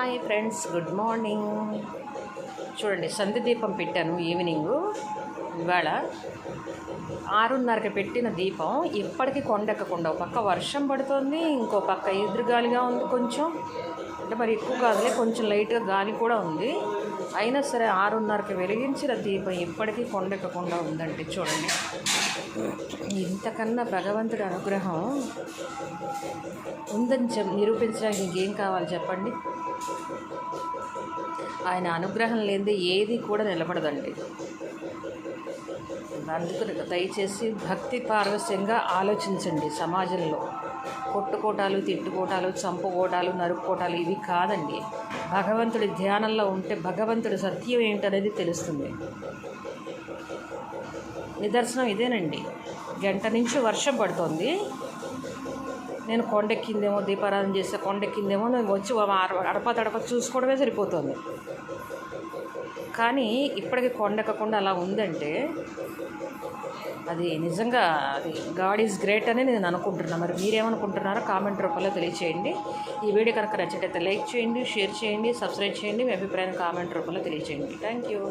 Hi friends good morning చూడండి సంధి దీపం పెట్టాను ఈవినింగ్ ఇవాళ ఆరున్నరకి పెట్టిన దీపం ఇప్పటికీ కొండెక్కకుండా ఒక పక్క వర్షం పడుతుంది ఇంకో పక్క ఎదురుగాలిగా ఉంది కొంచెం. అంటే మరి ఎక్కువ కాదులే కొంచెం లైట్గా గాలి కూడా ఉంది. అయినా సరే ఆరున్నరకి వెలిగించిన దీపం ఇప్పటికీ కొండెక్కకుండా ఉందండి చూడండి. ఇంతకన్నా భగవంతుడి అనుగ్రహం ఉందని చెప్ నిరూపించడానికి ఇంకేం కావాలి చెప్పండి? ఆయన అనుగ్రహం లేనిదే ఏది కూడా నిలబడదండి. అందుకు దయచేసి భక్తి పారవస్యంగా ఆలోచించండి సమాజంలో. కొట్టుకోటాలు తిట్టుకోటాలు చంపుకోటాలు నరుక్కోటాలు ఇవి కాదండి. భగవంతుడి ధ్యానంలో ఉంటే భగవంతుడి సత్యం ఏంటనేది తెలుస్తుంది. నిదర్శనం ఇదేనండి. గంట నుంచి వర్షం పడుతోంది. నేను కొండెక్కిందేమో దీపారాధన చేస్తే కొండెక్కిందేమో నేను వచ్చి అడప తడప చూసుకోవడమే సరిపోతుంది. కానీ ఇప్పటికి కొండెక్కకుండా అలా ఉందంటే అది నిజంగా అది గాడ్ ఈజ్ గ్రేట్ అని నేను అనుకుంటున్నాను మరి మీరేమనుకుంటున్నారో కామెంట్ రూపంలో తెలియచేయండి. ఈ వీడియో కనుక నచ్చేటైతే లైక్ చేయండి షేర్ చేయండి సబ్స్క్రైబ్ చేయండి. మీ అభిప్రాయం కామెంట్ రూపంలో తెలియచేయండి. Thank you.